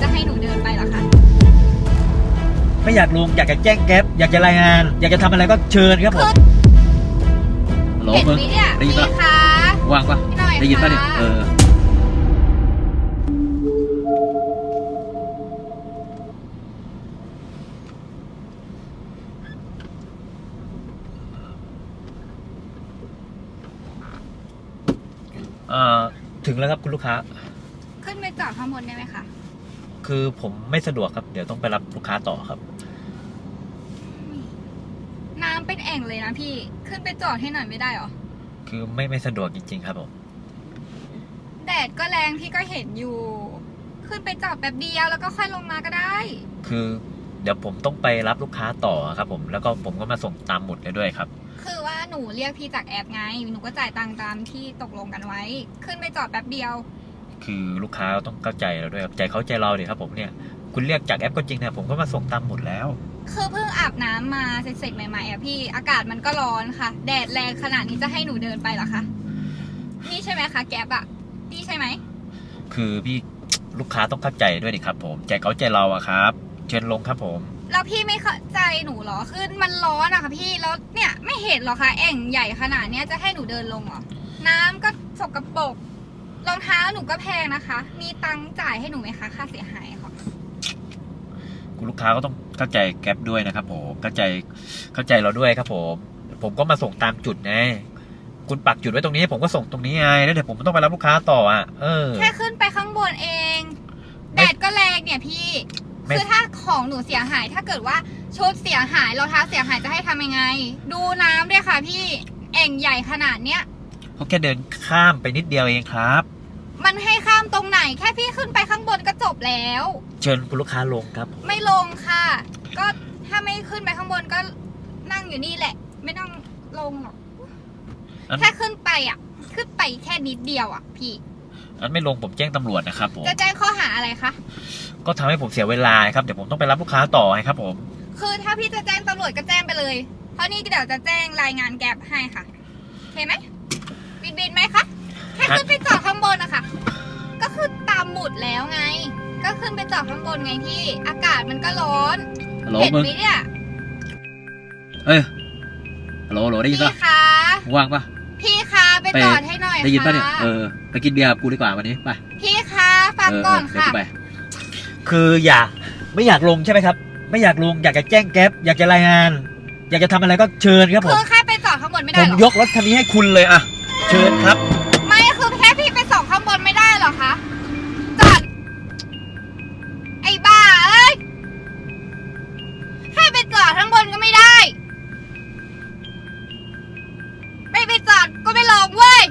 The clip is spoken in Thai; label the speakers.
Speaker 1: จะให้หนูเดินไปเหรอคะ
Speaker 2: ไม่อยากลงอยากจะแจ้งแก๊ปอยากจะรายงาน อยากจะทำอะไรก็เชิญครับผม
Speaker 3: ฮัลโหล
Speaker 1: เห็น
Speaker 3: มึง
Speaker 1: ไหมเนี่ย
Speaker 3: ได้ยิน
Speaker 1: พี่
Speaker 3: ปะ
Speaker 1: คะ
Speaker 3: ว่างปะ
Speaker 1: พี่หน่อย
Speaker 3: ได้ยินปะเนี่ย
Speaker 1: ค่ะ
Speaker 3: เออ
Speaker 2: เอ่อถึงแล้วครับคุณลูกค้า
Speaker 1: ขึ้นไปจอดข้างบนได้ไหมคะ
Speaker 2: คือผมไม่สะดวกครับ เดี๋ยวต้องไปรับลูกค้าต่อครับ
Speaker 1: น้ำเป็นแอ่งเลยนะพี่ ขึ้นไปจอดให้หน่อยไม่ได้เหรอ
Speaker 2: คือไม่ไม่สะดวกจริง ๆ ครับผม
Speaker 1: แดดก็แรงพี่ก็เห็นอยู่ ขึ้นไปจอดแป๊บเดียวแล้วก็ค่อยลงมาก็ได้
Speaker 2: คือเดี๋ยวผมต้องไปรับลูกค้าต่อครับ ผม แล้วก็ผมก็มาส่งตามหมุดเลยด้วยครับ
Speaker 1: คือว่าหนูเรียกพี่จากแอปไง หนูก็จ่ายตังค์ตามที่ตกลงกันไว้ ขึ้นไปจอดแป๊บเดียว
Speaker 2: คือลูกค้าต้องเข้าใจเราด้วยครับใจเขาใจเราดิครับผมเนี่ยคุณเรียกจากแอปก็จริงนะผมก็มาส่งตามหมุดแล้ว
Speaker 1: คือเพิ่งอาบน้ำมาเสร็จๆใหม่ๆอะพี่อากาศมันก็ร้อนค่ะ แดดแรงขนาดนี้จะให้หนูเดินไปเหรอคะนี่ใช่ไหมคะแก๊ปอะนี่ใช่ไหม
Speaker 2: คือพี่ลูกค้าต้องเข้าใจด้วยดิครับ ผมใจเขาใจเราอะครับ เชิญลงครับผม
Speaker 1: แล้วพี่ไม่เข้าใจหนูเหรอคือมันร้อนอะค่ะพี่แล้วเนี่ยไม่เห็นเหรอคะแอ่งใหญ่ขนาดเนี้ยจะให้หนูเดินลงเหรอน้ำก็สกปรก รองเท้าหนูก็แพงนะคะ มีตังค์จ่ายให้หนูไหมคะ ค่าเสียหายค่ะ
Speaker 2: คุณลูกค้าก็ต้องเข้าใจแก๊ปด้วยนะครับผมเข้าใจเข้าใจเราด้วยครับผม ผมก็มาส่งตามจุดไงคุณปักจุดไว้ตรงนี้ ผมก็ส่งตรงนี้ไงแล้วเดี๋ยวผมต้องไปรับลูกค้าต่ออะเออ
Speaker 1: แค่ขึ้นไปข้างบนเอง
Speaker 2: ไม่
Speaker 1: แดดก็แรงเนี่ยพี่
Speaker 2: ไม่
Speaker 1: คือถ้าของหนูเสียหาย ถ้าเกิดว่าชุดเสียหายรองเท้าเสียหายจะให้ทำยังไง ดูน้ำด้วยค่ะพี่ แอ่งใหญ่ขนาดเนี้ย
Speaker 2: เขาแค่เดินข้ามไปนิดเดียวเองครับ
Speaker 1: มันให้ข้ามตรงไหนแค่พี่ขึ้นไปข้างบนก็จบแล้ว
Speaker 2: เชิญคุณลูกค้าลงครับผม
Speaker 1: ไม่ลงค่ะ ก็ถ้าไม่ขึ้นไปข้างบนก็นั่งอยู่นี่แหละ ไม่ต้องลงหรอก
Speaker 2: อัน
Speaker 1: แค่ขึ้นไปอะ ขึ้นไปแค่นิดเดียวอะ พี่
Speaker 2: อันไม่ลงผมแจ้งตำรวจนะครับผม
Speaker 1: จะแจ้งข้อหาอะไรคะ
Speaker 2: ก็ทำให้ผมเสียเวลาครับเดี๋ยวผมต้องไปรับลูกค้าต่อไงครับ ผม
Speaker 1: คือถ้าพี่จะแจ้งตำรวจก็แจ้งไปเลย เพราะนี่เดี๋ยวจะแจ้งรายงานแกร็บให้ค่ะโอเคไหม บินบินไหมคะแค่ขึ้นไปจอดข้างบนนะคะก็คือตามหมุดแล้วไง ก็ขึ้นไปจอดข้างบนไงพี่อากาศมันก็ร้อน
Speaker 3: ฮัลโหล
Speaker 1: เห็น
Speaker 3: มึง
Speaker 1: ไหมเนี่ย
Speaker 3: เอ้ยฮัลโหลฮัลโหลได้ยิน
Speaker 1: พี่
Speaker 3: ปะ
Speaker 1: คะ
Speaker 3: ว่างปะ
Speaker 1: พี่คะไป
Speaker 3: ไป
Speaker 1: จอดให้หน่อย
Speaker 3: ได้ยินปะเนี่ย
Speaker 1: ค่ะ
Speaker 3: เออไปกินเบียร์กับกูดีกว่าวันนี้ไป
Speaker 1: พี่คะฟัง
Speaker 3: เออ
Speaker 1: ก่อน
Speaker 3: เดี๋ยว
Speaker 1: ค่ะ
Speaker 3: กูไป
Speaker 2: คืออยากไม่อยากลงใช่ไหมครับ ไม่อยากลงอยากจะแจ้งแก๊ปอยากจะรายงาน อยากจะทำอะไรก็เชิญครับผ
Speaker 1: คื
Speaker 2: ม
Speaker 1: อแค่ไปจอดข้างบนไม่
Speaker 2: ผ
Speaker 1: ได้
Speaker 2: ม
Speaker 1: หรอย
Speaker 2: กรถคันนี้ให้คุณเลยอะ ชิญครับ
Speaker 1: ไม่คือแค่พี่ไปส่งข้างบนไม่ได้หรอคะ จอด ไอ้บ้าเอ้ยให้ไปจอดข้างบนก็ไม่ได้ ไม่ไปจอดก็ไม่ลองเว้ย